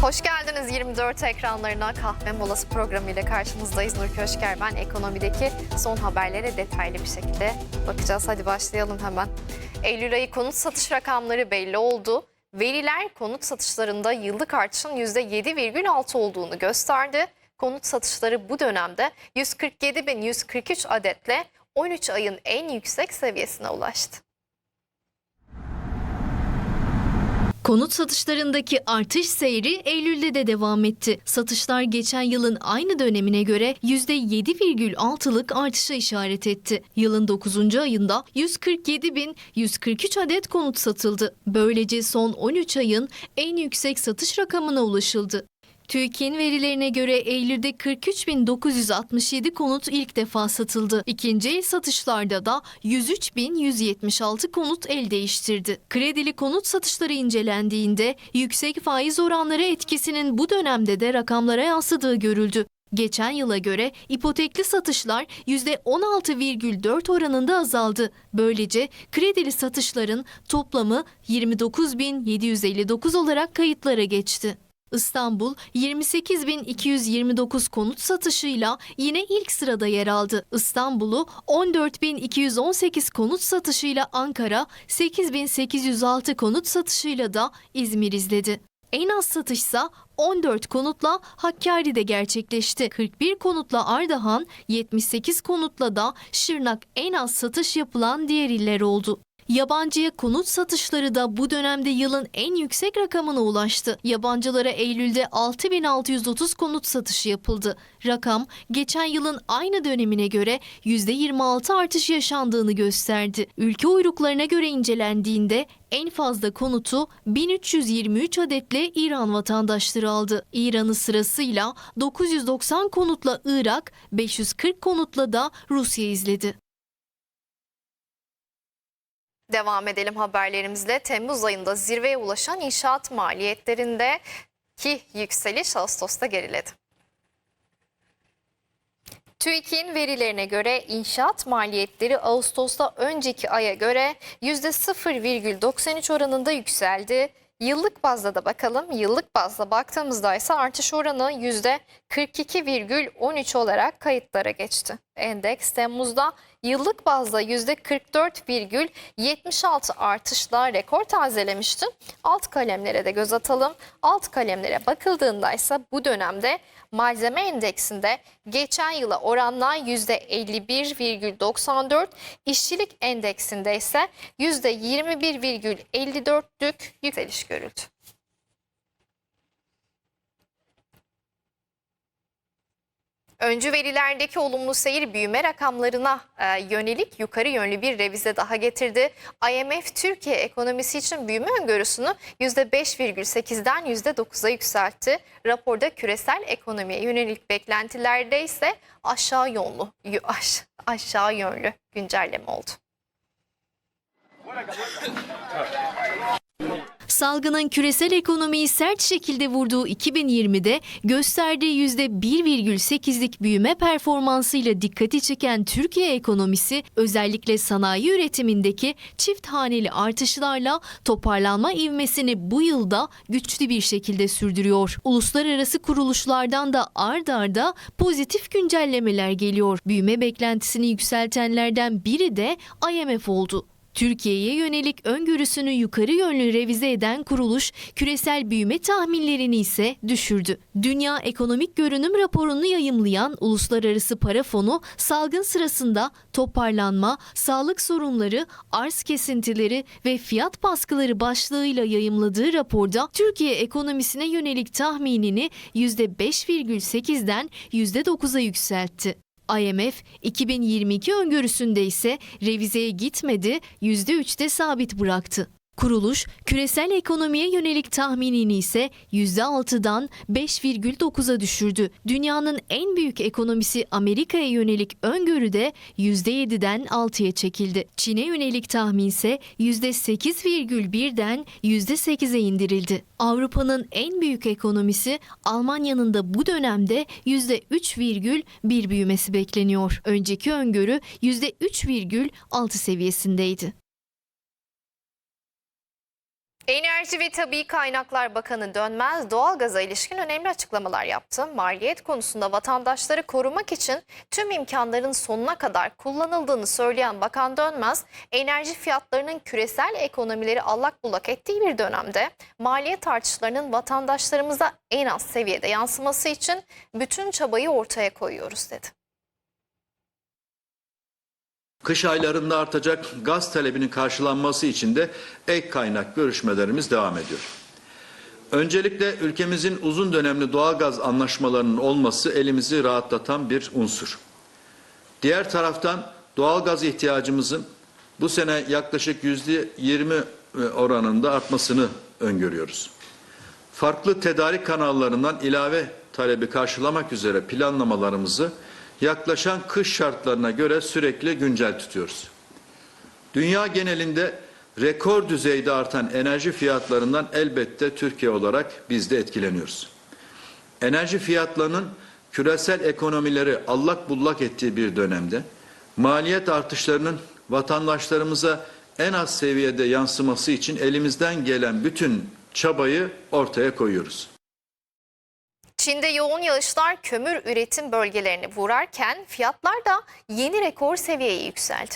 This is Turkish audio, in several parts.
Hoş geldiniz 24 ekranlarına kahve molası programı ile karşınızdayız. Nur Köşker ben ekonomideki son haberlere detaylı bir şekilde bakacağız. Hadi başlayalım hemen. Eylül ayı konut satış rakamları belli oldu. Veriler konut satışlarında yıllık artışın %7,6 olduğunu gösterdi. Konut satışları bu dönemde 147.143 adetle 13 ayın en yüksek seviyesine ulaştı. Konut satışlarındaki artış seyri Eylül'de de devam etti. Satışlar geçen yılın aynı dönemine göre %7,6'lık artışa işaret etti. Yılın 9. ayında 147.143 adet konut satıldı. Böylece son 13 ayın en yüksek satış rakamına ulaşıldı. TÜİK'in verilerine göre Eylül'de 43.967 konut ilk defa satıldı. İkinci el satışlarda da 103.176 konut el değiştirdi. Kredili konut satışları incelendiğinde yüksek faiz oranları etkisinin bu dönemde de rakamlara yansıdığı görüldü. Geçen yıla göre ipotekli satışlar %16,4 oranında azaldı. Böylece kredili satışların toplamı 29.759 olarak kayıtlara geçti. İstanbul 28.229 konut satışıyla yine ilk sırada yer aldı. İstanbul'u 14.218 konut satışıyla Ankara, 8.806 konut satışıyla da İzmir izledi. En az satışsa 14 konutla Hakkari'de gerçekleşti. 41 konutla Ardahan, 78 konutla da Şırnak en az satış yapılan diğer iller oldu. Yabancıya konut satışları da bu dönemde yılın en yüksek rakamına ulaştı. Yabancılara Eylül'de 6630 konut satışı yapıldı. Rakam geçen yılın aynı dönemine göre %26 artış yaşandığını gösterdi. Ülke uyruklarına göre incelendiğinde en fazla konutu 1323 adetle İran vatandaşları aldı. İran'ı sırasıyla 990 konutla Irak, 540 konutla da Rusya izledi. Devam edelim haberlerimizle. Temmuz ayında zirveye ulaşan inşaat maliyetlerinde ki yükseliş Ağustos'ta geriledi. TÜİK'in verilerine göre inşaat maliyetleri Ağustos'ta önceki aya göre %0,93 oranında yükseldi. Yıllık bazda da bakalım. Yıllık bazda baktığımızda ise artış oranı %42,13 olarak kayıtlara geçti. Endeks Temmuz'da yıllık bazda %44,76 artışla rekor tazelemişti. Alt kalemlere de göz atalım. Alt kalemlere bakıldığında ise bu dönemde malzeme endeksinde geçen yıla oranla %51,94, işçilik endeksinde ise %21,54'lük yükseliş görüldü. Öncü verilerdeki olumlu seyir büyüme rakamlarına e, yönelik yukarı yönlü bir revize daha getirdi. IMF Türkiye ekonomisi için büyüme öngörüsünü %5,8'den %9'a yükseltti. Raporda küresel ekonomiye yönelik beklentilerde ise aşağı yönlü aş- aşağı yönlü güncelleme oldu. Salgının küresel ekonomiyi sert şekilde vurduğu 2020'de gösterdiği %1,8'lik büyüme performansıyla dikkati çeken Türkiye ekonomisi özellikle sanayi üretimindeki çift haneli artışlarla toparlanma ivmesini bu yılda güçlü bir şekilde sürdürüyor. Uluslararası kuruluşlardan da ard arda pozitif güncellemeler geliyor. Büyüme beklentisini yükseltenlerden biri de IMF oldu. Türkiye'ye yönelik öngörüsünü yukarı yönlü revize eden kuruluş küresel büyüme tahminlerini ise düşürdü. Dünya Ekonomik Görünüm raporunu yayımlayan Uluslararası Para Fonu salgın sırasında toparlanma, sağlık sorunları, arz kesintileri ve fiyat baskıları başlığıyla yayımladığı raporda Türkiye ekonomisine yönelik tahminini %5,8'den %9'a yükseltti. IMF 2022 öngörüsünde ise revizeye gitmedi, %3'te sabit bıraktı. Kuruluş, küresel ekonomiye yönelik tahminini ise %6'dan 5,9'a düşürdü. Dünyanın en büyük ekonomisi Amerika'ya yönelik öngörü de %7'den 6'ya çekildi. Çin'e yönelik tahmin ise %8,1'den %8'e indirildi. Avrupa'nın en büyük ekonomisi Almanya'nın da bu dönemde %3,1 büyümesi bekleniyor. Önceki öngörü %3,6 seviyesindeydi. Enerji ve Tabii Kaynaklar Bakanı Dönmez doğalgaza ilişkin önemli açıklamalar yaptı. Maliyet konusunda vatandaşları korumak için tüm imkanların sonuna kadar kullanıldığını söyleyen Bakan Dönmez, enerji fiyatlarının küresel ekonomileri allak bullak ettiği bir dönemde maliyet artışlarının vatandaşlarımıza en az seviyede yansıması için bütün çabayı ortaya koyuyoruz dedi. Kış aylarında artacak gaz talebinin karşılanması için de ek kaynak görüşmelerimiz devam ediyor. Öncelikle ülkemizin uzun dönemli doğalgaz anlaşmalarının olması elimizi rahatlatan bir unsur. Diğer taraftan doğalgaz ihtiyacımızın bu sene yaklaşık yüzde yirmi oranında artmasını öngörüyoruz. Farklı tedarik kanallarından ilave talebi karşılamak üzere planlamalarımızı yaklaşan kış şartlarına göre sürekli güncel tutuyoruz. Dünya genelinde rekor düzeyde artan enerji fiyatlarından elbette Türkiye olarak biz de etkileniyoruz. Enerji fiyatlarının küresel ekonomileri allak bullak ettiği bir dönemde maliyet artışlarının vatandaşlarımıza en az seviyede yansıması için elimizden gelen bütün çabayı ortaya koyuyoruz. Çin'de yoğun yağışlar kömür üretim bölgelerini vurarken fiyatlar da yeni rekor seviyeye yükseldi.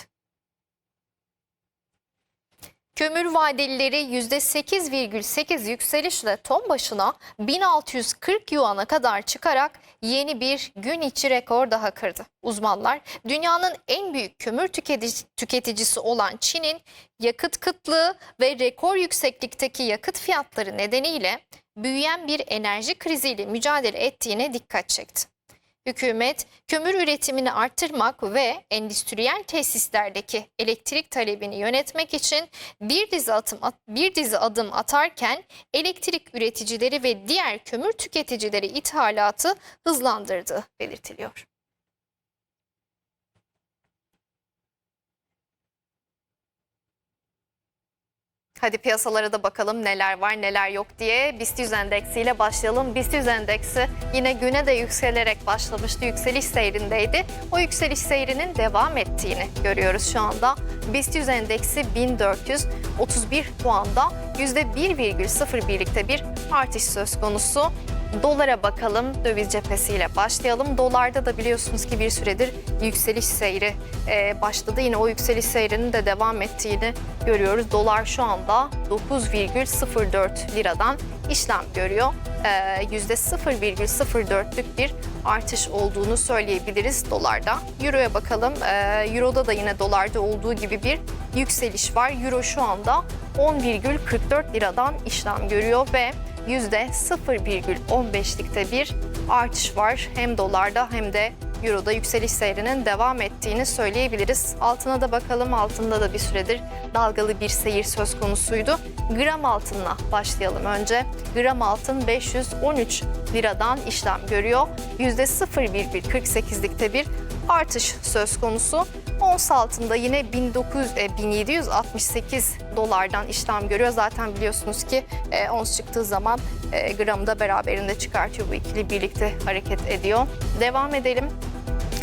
Kömür vadelileri %8,8 yükselişle ton başına 1640 yuana kadar çıkarak yeni bir gün içi rekor daha kırdı. Uzmanlar dünyanın en büyük kömür tüketici- tüketicisi olan Çin'in yakıt kıtlığı ve rekor yükseklikteki yakıt fiyatları nedeniyle büyüyen bir enerji kriziyle mücadele ettiğine dikkat çekti. Hükümet kömür üretimini arttırmak ve endüstriyel tesislerdeki elektrik talebini yönetmek için bir dizi adım bir dizi adım atarken elektrik üreticileri ve diğer kömür tüketicileri ithalatı hızlandırdığı belirtiliyor. Hadi piyasalara da bakalım neler var neler yok diye. BIST 100 endeksiyle başlayalım. BIST 100 endeksi yine güne de yükselerek başlamıştı. Yükseliş seyrindeydi. O yükseliş seyrinin devam ettiğini görüyoruz şu anda. BIST 100 endeksi 1431 puanda %1,01'likte bir artış söz konusu. Dolara bakalım döviz cephesiyle başlayalım. Dolarda da biliyorsunuz ki bir süredir yükseliş seyri e, başladı. Yine o yükseliş seyrinin de devam ettiğini görüyoruz. Dolar şu anda 9,04 liradan işlem görüyor. E, %0,04'lük bir artış olduğunu söyleyebiliriz dolarda. Euro'ya bakalım. E, Euro'da da yine dolarda olduğu gibi bir yükseliş var. Euro şu anda 10,44 liradan işlem görüyor ve %0,15'likte bir artış var. Hem dolarda hem de Euro'da yükseliş seyrinin devam ettiğini söyleyebiliriz. Altına da bakalım. Altında da bir süredir dalgalı bir seyir söz konusuydu. Gram altınla başlayalım önce. Gram altın 513 liradan işlem görüyor. %0,48'likte bir artış söz konusu. Ons altında yine 1900, e, 1768 dolardan işlem görüyor. Zaten biliyorsunuz ki e, ons çıktığı zaman e, gramı da beraberinde çıkartıyor. Bu ikili birlikte hareket ediyor. Devam edelim.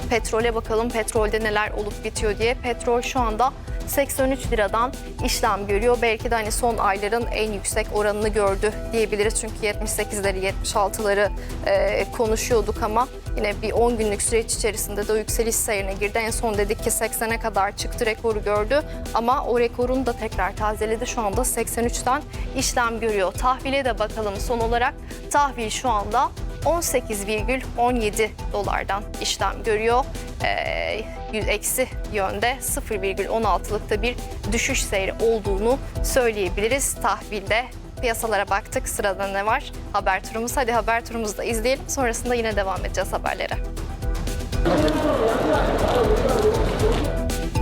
Petrole bakalım. Petrolde neler olup bitiyor diye. Petrol şu anda 83 liradan işlem görüyor. Belki de hani son ayların en yüksek oranını gördü diyebiliriz. Çünkü 78'leri 76'ları e, konuşuyorduk ama yine bir 10 günlük süreç içerisinde de yükseliş seyrine girdi. En son dedik ki 80'e kadar çıktı rekoru gördü ama o rekorunu da tekrar tazeledi. Şu anda 83'ten işlem görüyor. Tahvile de bakalım son olarak. Tahvil şu anda 18,17 dolardan işlem görüyor. Ee, eksi yönde 0,16'lıkta bir düşüş seyri olduğunu söyleyebiliriz. Tahvilde piyasalara baktık. Sırada ne var? Haber turumuz. Hadi haber turumuzu da izleyelim. Sonrasında yine devam edeceğiz haberlere.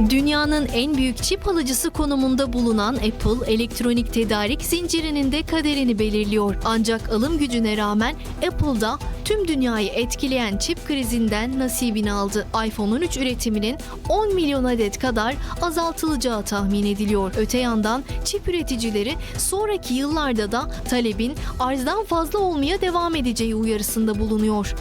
Dünyanın en büyük çip alıcısı konumunda bulunan Apple, elektronik tedarik zincirinin de kaderini belirliyor. Ancak alım gücüne rağmen Apple'da tüm dünyayı etkileyen çip krizinden nasibini aldı. iPhone 13 üretiminin 10 milyon adet kadar azaltılacağı tahmin ediliyor. Öte yandan çip üreticileri sonraki yıllarda da talebin arzdan fazla olmaya devam edeceği uyarısında bulunuyor.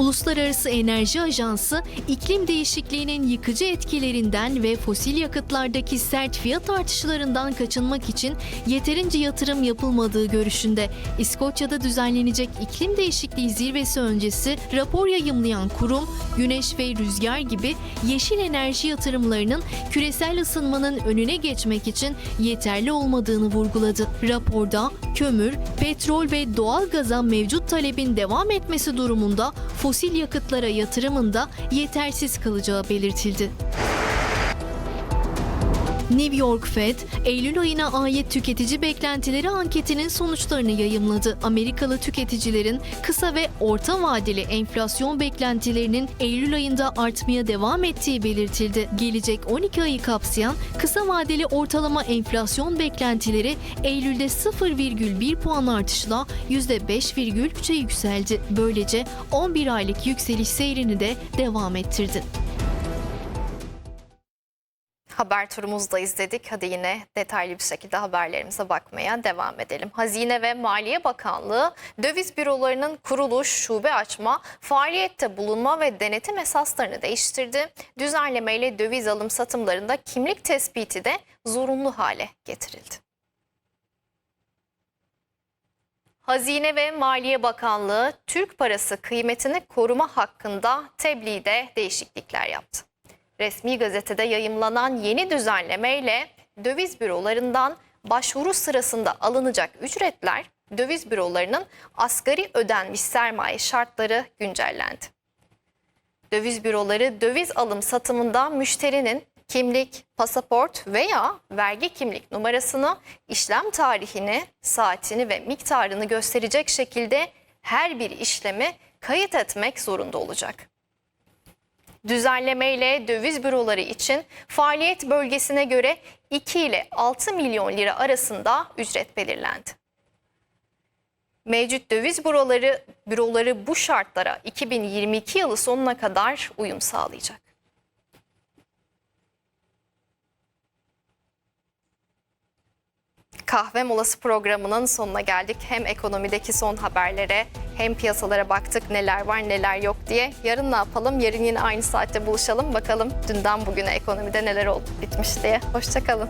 Uluslararası Enerji Ajansı, iklim değişikliğinin yıkıcı etkilerinden ve fosil yakıtlardaki sert fiyat artışlarından kaçınmak için yeterince yatırım yapılmadığı görüşünde. İskoçya'da düzenlenecek iklim değişikliği zirvesi öncesi rapor yayımlayan kurum, güneş ve rüzgar gibi yeşil enerji yatırımlarının küresel ısınmanın önüne geçmek için yeterli olmadığını vurguladı. Raporda kömür, petrol ve doğal gaza mevcut talebin devam etmesi durumunda fosil yakıtlara yatırımın da yetersiz kalacağı belirtildi. New York Fed, Eylül ayına ait tüketici beklentileri anketinin sonuçlarını yayımladı. Amerikalı tüketicilerin kısa ve orta vadeli enflasyon beklentilerinin Eylül ayında artmaya devam ettiği belirtildi. Gelecek 12 ayı kapsayan kısa vadeli ortalama enflasyon beklentileri Eylül'de 0,1 puan artışla %5,3'e yükseldi. Böylece 11 aylık yükseliş seyrini de devam ettirdi. Haber turumuzda izledik. Hadi yine detaylı bir şekilde haberlerimize bakmaya devam edelim. Hazine ve Maliye Bakanlığı döviz bürolarının kuruluş, şube açma, faaliyette bulunma ve denetim esaslarını değiştirdi. Düzenlemeyle döviz alım satımlarında kimlik tespiti de zorunlu hale getirildi. Hazine ve Maliye Bakanlığı Türk parası kıymetini koruma hakkında tebliğde değişiklikler yaptı. Resmi gazetede yayımlanan yeni düzenlemeyle döviz bürolarından başvuru sırasında alınacak ücretler döviz bürolarının asgari ödenmiş sermaye şartları güncellendi. Döviz büroları döviz alım satımında müşterinin kimlik, pasaport veya vergi kimlik numarasını, işlem tarihini, saatini ve miktarını gösterecek şekilde her bir işlemi kayıt etmek zorunda olacak. Düzenlemeyle döviz büroları için faaliyet bölgesine göre 2 ile 6 milyon lira arasında ücret belirlendi. Mevcut döviz büroları büroları bu şartlara 2022 yılı sonuna kadar uyum sağlayacak. Kahve molası programının sonuna geldik. Hem ekonomideki son haberlere hem piyasalara baktık neler var neler yok diye. Yarın ne yapalım? Yarın yine aynı saatte buluşalım. Bakalım dünden bugüne ekonomide neler oldu bitmiş diye. Hoşçakalın.